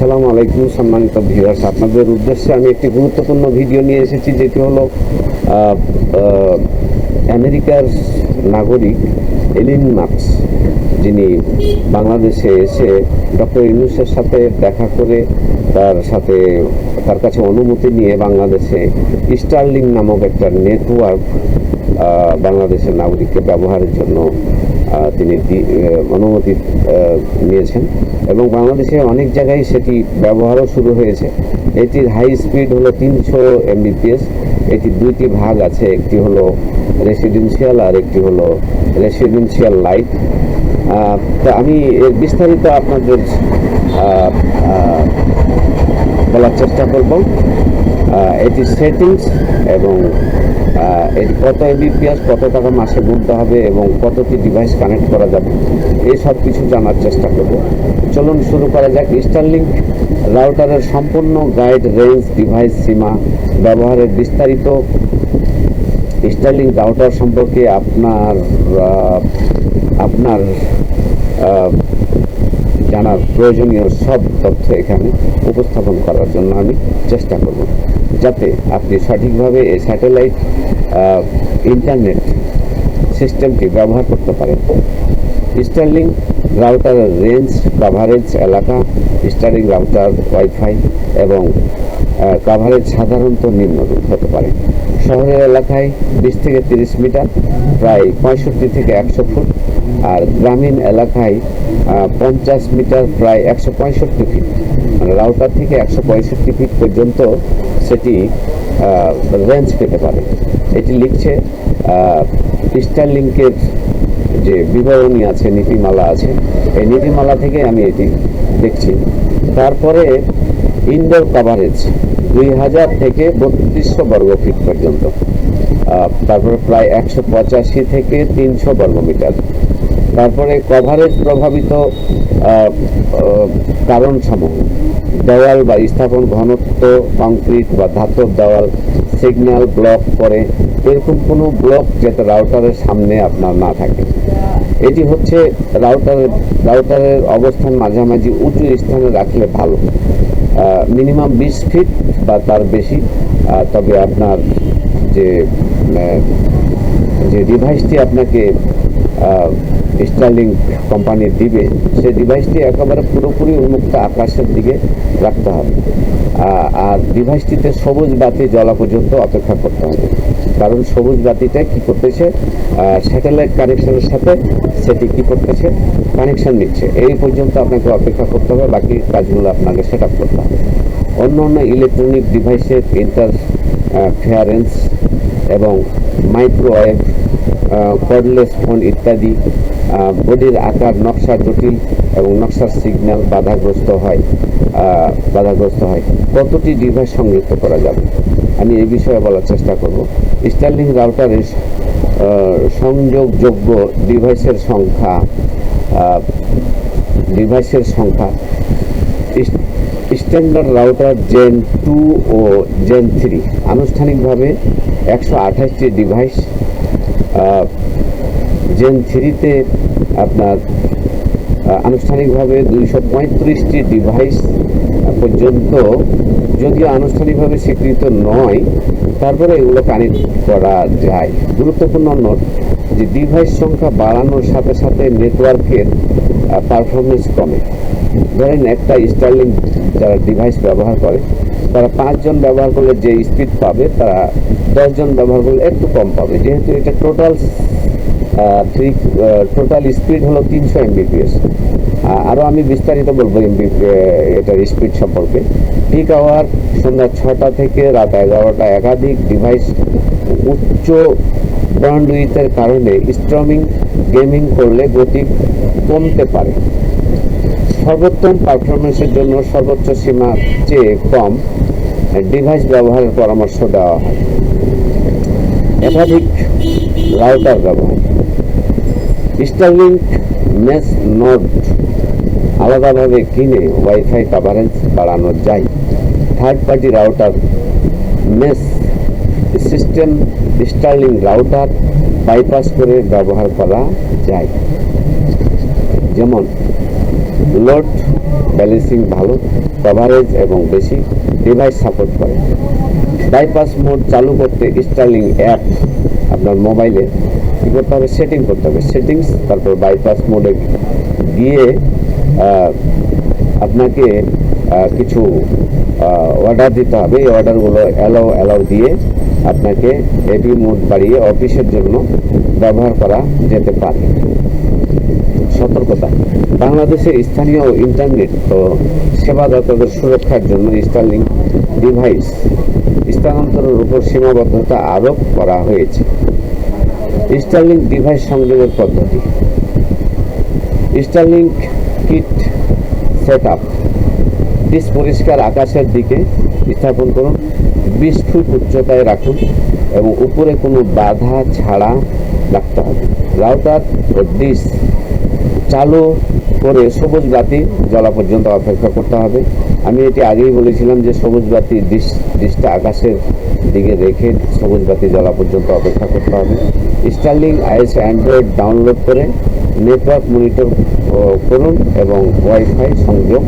আসসালামু আলাইকুম সম্মানিত ভিউয়ার্স। আপনাদের উদ্দেশ্যে আমি একটি গুরুত্বপূর্ণ ভিডিও নিয়ে এসেছি, যেটি হলো আমেরিকার নাগরিক এলিন মার্কস যিনি বাংলাদেশে এসে ডক্টর ইউনুসের সাথে দেখা করে তার সাথে, তার কাছে অনুমতি নিয়ে বাংলাদেশে স্টারলিং নামক একটা নেটওয়ার্ক বাংলাদেশের নাগরিককে ব্যবহারের জন্য তিনি অনুমতি নিয়েছেন। এবং বাংলাদেশে অনেক জায়গায় সেটি ব্যবহারও শুরু হয়েছে। এটির হাই স্পিড হলো তিনশো এমবিপিএস এটি দুইটি ভাগ আছে। একটি হলো রেসিডেন্সিয়াল আর একটি হলো রেসিডেন্সিয়াল লাইট তা আমি এর বিস্তারিত আপনাদের বলার চেষ্টা করব। এটির সেটিংস এবং এটি কত এমবিপিএস কত টাকা মাসে গুনতে হবে এবং কতটি ডিভাইস কানেক্ট করা যাবে, এই সব কিছু জানার চেষ্টা করব। চলুন শুরু করা যাক। স্টারলিংক রাউটারের সম্পূর্ণ গাইড রেঞ্জ ডিভাইস সীমা, ব্যবহারের বিস্তারিত। স্টারলিংক রাউটার সম্পর্কে আপনার আপনার জানার প্রয়োজনীয় সব তথ্য এখানে উপস্থাপন করার জন্য আমি চেষ্টা করব, যাতে আপনি সঠিকভাবে এই স্যাটেলাইট ইন্টারনেট সিস্টেমটি ব্যবহার করতে পারেন। স্টারলিং রাউটারের রেঞ্জ কাভারেজ এলাকা স্টারলিং রাউটার ওয়াইফাই এবং কাভারেজ সাধারণত নিম্নরূপ হতে পারে। শহরের এলাকায় বিশ থেকে তিরিশ মিটার, প্রায় পঁয়ষট্টি থেকে একশো ফুট। আর গ্রামীণ এলাকায় পঞ্চাশ মিটার, প্রায় একশো পঁয়ষট্টি ফিট। মানে রাউটার থেকে একশো পঁয়ষট্টি ফিট পর্যন্ত সেটি রেঞ্জ পেতে পারে। এটি লিখছে স্টারলিংকের যে বিবরণী আছে, নীতিমালা আছে, এই নীতিমালা থেকে আমি এটি দেখছি। তারপরে ইনডোর কাভারেজ দুই হাজার থেকে বত্রিশশো বর্গ ফিট পর্যন্ত তারপরে প্রায় একশো পঁচাশি থেকে তিনশো বর্গমিটার তারপরে কভারেজ প্রভাবিত কারণ সমূহ দেওয়াল বা স্থাপন ঘনত্ব, কংক্রিট বা ধাতব দেওয়াল, সিগন্যাল ব্লক করে এরকম কোনো ব্লক যাতে রাউটারের সামনে আপনার না থাকে। এটি হচ্ছে রাউটারের রাউটারের অবস্থান মাঝামাঝি উঁচু স্থানে রাখলে ভালো। মিনিমাম বিশ ফিট বা তার বেশি। তবে আপনার যে যে ডিভাইসটি আপনাকে স্টারলিং কোম্পানি দিবে, সেই ডিভাইসটি একেবারে পুরোপুরি উন্মুক্ত আকাশের দিকে রাখতে হবে। আর ডিভাইসটিতে সবুজ বাতি জ্বলা পর্যন্ত অপেক্ষা করতে হবে। কারণ সবুজ বাতিটা কি করতেছে? স্যাটেলাইট কানেকশনের সাথে সেটি কি করতেছে? কানেকশন নিচ্ছে। এই পর্যন্ত আপনাকে অপেক্ষা করতে হবে, বাকি কাজগুলো আপনাকে সেট আপ করতে হবে। অন্য অন্য ইলেকট্রনিক ডিভাইসের ইন্টার ফেয়ারেন্স এবং মাইক্রোওয়েভ কর্ডলেস ফোন ইত্যাদি বডির আকার, নকশা জটিল এবং নকশার সিগন্যাল বাধাগ্রস্ত হয় বাধাগ্রস্ত হয়। কতটি ডিভাইস সংযুক্ত করা যাবে? আমি এই বিষয়ে বলার চেষ্টা করব। স্টার্লিং রাউটারের সংযোগযোগ্য ডিভাইসের সংখ্যা ডিভাইসের সংখ্যা। স্ট্যান্ডার্ড রাউটার জেন টু ও জেন থ্রি আনুষ্ঠানিকভাবে একশো আঠাশটি ডিভাইস জেন থ্রিতে আপনার আনুষ্ঠানিকভাবে দুইশো পঁয়ত্রিশটি ডিভাইস পর্যন্ত যদিও আনুষ্ঠানিকভাবে স্বীকৃত নয়, তারপরে এগুলো কানেক্ট করা যায়। গুরুত্বপূর্ণ নোট যে ডিভাইস সংখ্যা বাড়ানোর সাথে সাথে নেটওয়ার্কের পারফরমেন্স কমে। ধরেন একটা স্টার্লিং যারা ডিভাইস ব্যবহার করে, তারা পাঁচজন ব্যবহার করলে যে স্পিড পাবে, তারা দশজন ব্যবহার করলে একটু কম পাবে। যেহেতু এটা টোটাল থ্রি টোটাল স্পিড হলো তিনশো এমবিপিএস আরও আমি বিস্তারিত বলব এমবি এটার স্পিড সম্পর্কে। পিক আওয়ার সন্ধ্যা ছটা থেকে রাত এগারোটা একাধিক ডিভাইস উচ্চ ব্যান্ডউইথের কারণে স্ট্রমিং গেমিং করলে গতি কমতে পারে। সর্বোত্তম পারফরমেন্সের জন্য সর্বোচ্চ সীমা চেয়ে কম ডিভাইস ব্যবহারের পরামর্শ দেওয়া হয়। একাধিক রাউটার ব্যবহার। স্টারলিংক মেস নোড আলাদাভাবে কিনে ওয়াইফাই কভারেজ বাড়ানো যায়। Third party router mesh system Starlink router bypass করে ব্যবহার করা যায়। যেমন লোড ব্যালেন্সিং ভালো কভারেজ এবং বেশি ডিভাইস সাপোর্ট করে। বাইপাস মোড চালু করতে স্টার্লিং অ্যাপ আপনার মোবাইলে কী করতে হবে সেটিং করতে হবে। সেটিংস তারপর বাইপাস মোডে গিয়ে আপনাকে কিছু অর্ডার দিতে হবে। এই অর্ডারগুলো অ্যালাউ অ্যালাউ দিয়ে আপনাকে এপি মোড বাড়িয়ে অফিসের জন্য ব্যবহার করা যেতে পারে। সতর্কতা। বাংলাদেশে স্থানীয় ইন্টারনেট ও সেবাদাতাদের সুরক্ষার জন্য স্টারলিং ডিভাইস স্থানান্তরের উপর সীমাবদ্ধতা আরোপ করা হয়েছে। স্টারলিং ডিভাইস সংযোগের পদ্ধতি। Starlink kit set up dish পরিষ্কার আকাশের দিকে স্থাপন করুন। বিশ ফুট উচ্চতায় রাখুন এবং উপরে কোনো বাধা ছাড়া রাখতে হবে। রাউটার ও ডিস চালু করে সবুজ বাতি জ্বলা পর্যন্ত অপেক্ষা করতে হবে। আমি এটি আগেই বলেছিলাম যে সবুজ বাতি ডিশ ডিশটা আকাশের দিকে রেখে সবুজ বাতি জ্বলা পর্যন্ত অপেক্ষা করতে হবে। স্টার্লিং আইএস অ্যান্ড্রয়েড ডাউনলোড করে নেটওয়ার্ক মনিটর করুন এবং ওয়াইফাই সংযোগ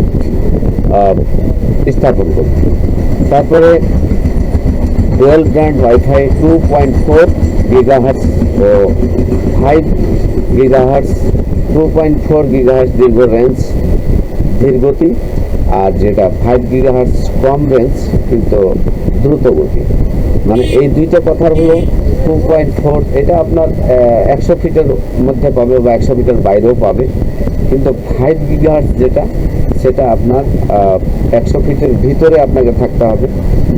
স্থাপন করুন। তারপরে dual band WiFi two point four gigahertz five gigahertz two point four gigahertz দীর্ঘ রেঞ্জ ধীরগতি। আর যেটা ফাইভ গিগাহার্স কম রেঞ্জ কিন্তু দ্রুত গতি। মানে এই দুইটা কথার হলো টু পয়েন্ট ফোর এটা আপনার একশো ফিটের মধ্যে পাবে বা একশো ফিটের বাইরেও পাবে। কিন্তু ফাইভ গিগাহার্স যেটা, সেটা আপনার একশো ফিটের ভিতরে আপনাকে থাকতে হবে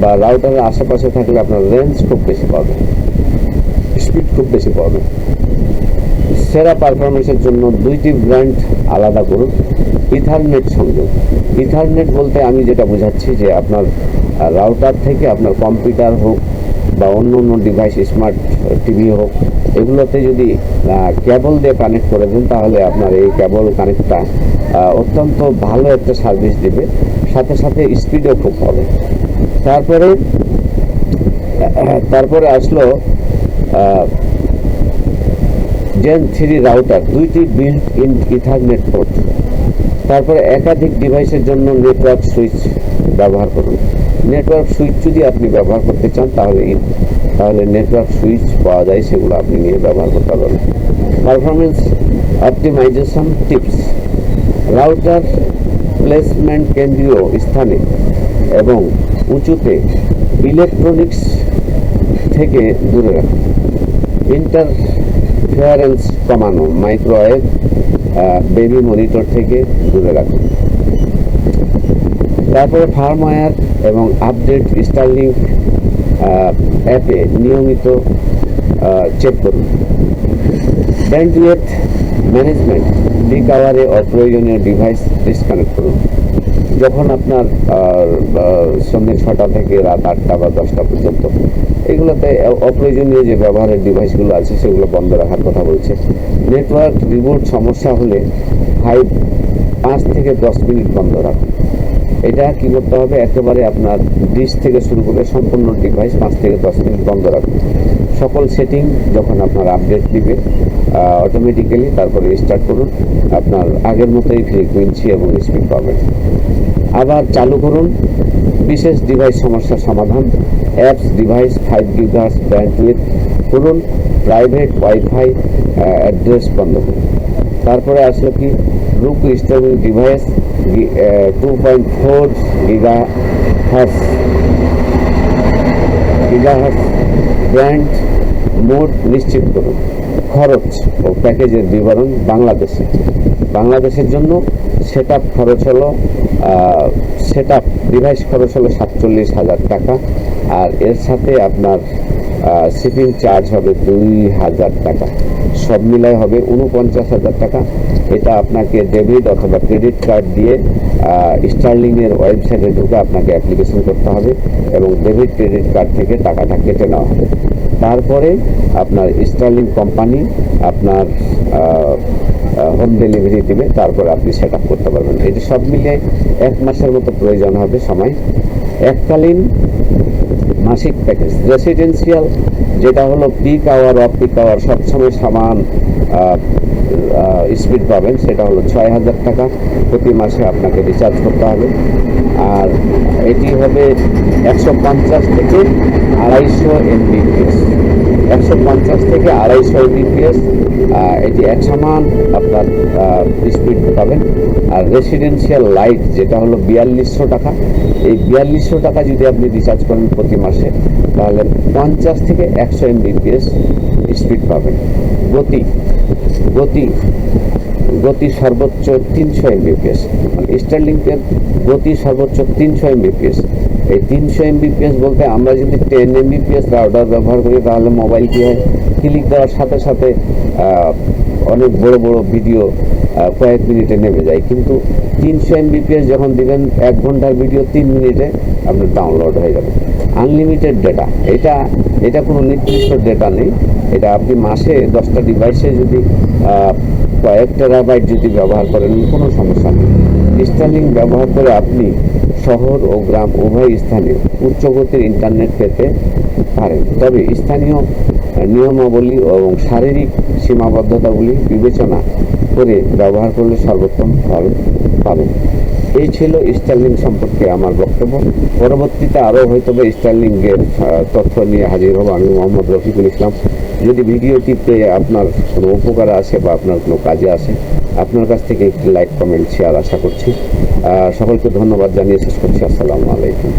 বা রাউটারের আশেপাশে থাকলে আপনার রেঞ্জ খুব বেশি পাবে। স্পিড খুব বেশি পাবে। সেরা পারফরমেন্সের জন্য দুইটি ব্র্যান্ড আলাদা করুন ইথারনেট সংযোগ। ইথারনেট বলতে আমি যেটা বোঝাচ্ছি যে আপনার রাউটার থেকে আপনার কম্পিউটার হোক বা অন্য অন্য ডিভাইস স্মার্ট টিভি হোক, এগুলোতে যদি কেবল দিয়ে কানেক্ট করে দেন, তাহলে আপনার এই কেবল কানেক্টটা অত্যন্ত ভালো একটা সার্ভিস দেবে। সাথে সাথে স্পিডও খুব হবে। তারপরে তারপরে আসলো জেন থ্রি রাউটার দুইটি বিল্ট ইন ইথারনেট পোর্ট তারপরে একাধিক ডিভাইসের জন্য নেটওয়ার্ক সুইচ ব্যবহার করুন। নেটওয়ার্ক সুইচ যদি আপনি ব্যবহার করতে চান, তাহলে তাহলে নেটওয়ার্ক সুইচ পাওয়া যায়, সেগুলো আপনি নিয়ে ব্যবহার করতে পারবেন। Performance optimisation tips router placement কেন্দ্রীয় স্থানে এবং উঁচুতে ইলেকট্রনিক্স থেকে দূরে রাখুন। ইন্টারফিয়ারেন্স কমানো মাইক্রোওয়েভ বেবি মনিটর থেকে দূরে রাখুন তারপরে ফার্মওয়্যার এবং আপডেট স্টার্লিং অ্যাপে নিয়মিত চেক করুন। ব্যান্ডউইথ ম্যানেজমেন্ট পিক আওয়ারে অপ্রয়োজনীয় ডিভাইস ডিসকানেক্ট করুন। যখন আপনার সন্ধ্যে ছটা থেকে রাত আটটা বা দশটা পর্যন্ত এগুলোতে অপ্রয়োজনীয় যে ব্যবহারের ডিভাইসগুলো আছে, সেগুলো বন্ধ রাখার কথা বলছে। নেটওয়ার্ক রিবোট সমস্যা হলে ফাইভ পাঁচ থেকে দশ মিনিট বন্ধ রাখুন। এটা কি করতে হবে? একেবারে আপনার ডিশ থেকে শুরু করে সম্পূর্ণ ডিভাইস পাঁচ থেকে দশ মিনিট বন্ধ রাখুন। সকল সেটিং যখন আপনার আপডেট দিবে অটোমেটিক্যালি তারপরে স্টার্ট করুন। আপনার আগের মতোই ফ্রিকুয়েন্সি এবং স্পিড পাবেন। আবার চালু করুন। বিশেষ ডিভাইস সমস্যার সমাধান। Apps device five G gigahertz bandwidth করুন প্রাইভেট ওয়াইফাই অ্যাড্রেস বন্ধ করুন। তারপরে আসলো কি? Group storing device two point four gigahertz gigahertz brand mode নিশ্চিত করুন। খরচ ও প্যাকেজের বিবরণ বাংলাদেশে। বাংলাদেশের জন্য সেট আপ খরচ হলো সেট আপ ডিভাইস খরচ হলো সাতচল্লিশ হাজার টাকা, আর এর সাথে আপনার শিপিং চার্জ হবে দুই হাজার টাকা। সব মিলাই হবে উনপঞ্চাশ হাজার টাকা। এটা আপনাকে ডেবিট অথবা ক্রেডিট কার্ড দিয়ে স্টার্লিংয়ের ওয়েবসাইটে ঢুকে আপনাকে অ্যাপ্লিকেশন করতে হবে এবং ডেবিট ক্রেডিট কার্ড থেকে টাকাটা কেটে নেওয়া হবে। তারপরে আপনার স্টার্লিং কোম্পানি আপনার হোম ডেলিভারি দিবে, তারপর আপনি সেট আপ করতে পারবেন। এটি সব মিলিয়ে এক মাসের মতো প্রয়োজন হবে সময়। এককালীন মাসিক প্যাকেজ রেসিডেন্সিয়াল যেটা হলো peak hour off peak hour সবসময় সমান স্পিড পাবেন, সেটা হলো ছয় হাজার টাকা প্রতি মাসে আপনাকে রিচার্জ করতে হবে। আর এটি হবে একশো পঞ্চাশ থেকে আড়াইশো এমবিপিএস একশো পঞ্চাশ থেকে আড়াইশো এমবিপিএস এটি এক সমান আপনার স্পিড পাবেন। আর রেসিডেন্সিয়াল লাইট যেটা হলো বিয়াল্লিশশো টাকা। এই বিয়াল্লিশশো টাকা যদি আপনি রিচার্জ করেন প্রতি মাসে, তাহলে পঞ্চাশ থেকে একশো এমবিপিএস স্পিড পাবেন। গতি গতি গতি সর্বোচ্চ তিনশো এমবিপিএস স্টারলিংকের গতি সর্বোচ্চ তিনশো এমবিপিএস এই তিনশো এমবিপিএস বলতে আমরা যদি টেন এমবিপিএস রাউটার ব্যবহার করি, তাহলে মোবাইল কী হয়? ক্লিক দেওয়ার সাথে সাথে অনেক বড় বড় ভিডিও কয়েক মিনিটে নেমে যায়। কিন্তু তিনশো এমবিপিএস যখন দিবেন, এক ঘণ্টার ভিডিও তিন মিনিটে আপনার ডাউনলোড হয়ে যাবে। আনলিমিটেড ডেটা এটা এটা কোনো নির্দিষ্ট ডেটা নেই। এটা আপনি মাসে দশটা ডিভাইসে যদি কয়েক টেরাবাইট যদি ব্যবহার করেন, কোনো সমস্যা নেই। স্টারলিং ব্যবহার করে আপনি শহর ও গ্রাম উভয় স্থানে উচ্চগতির ইন্টারনেট পেতে পারেন। তবে স্থানীয় নিয়মাবলী এবং শারীরিক সীমাবদ্ধতাগুলি বিবেচনা করে ব্যবহার করলে সর্বোত্তম ফল পাবেন। এই ছিল স্টারলিং সম্পর্কে আমার বক্তব্য। পরবর্তীতে আরও হয়তো বা স্টারলিংয়ের তথ্য নিয়ে হাজির হব আমি মোহাম্মদ রফিকুল ইসলাম। যদি ভিডিওটিতে আপনার কোনো উপকার আসে বা আপনার কোনো কাজে আসে, আপনার কাছ থেকে একটি লাইক, কমেন্ট, শেয়ার আশা করছি। সকলকে ধন্যবাদ জানিয়ে শেষ করছি। আসসালামু আলাইকুম।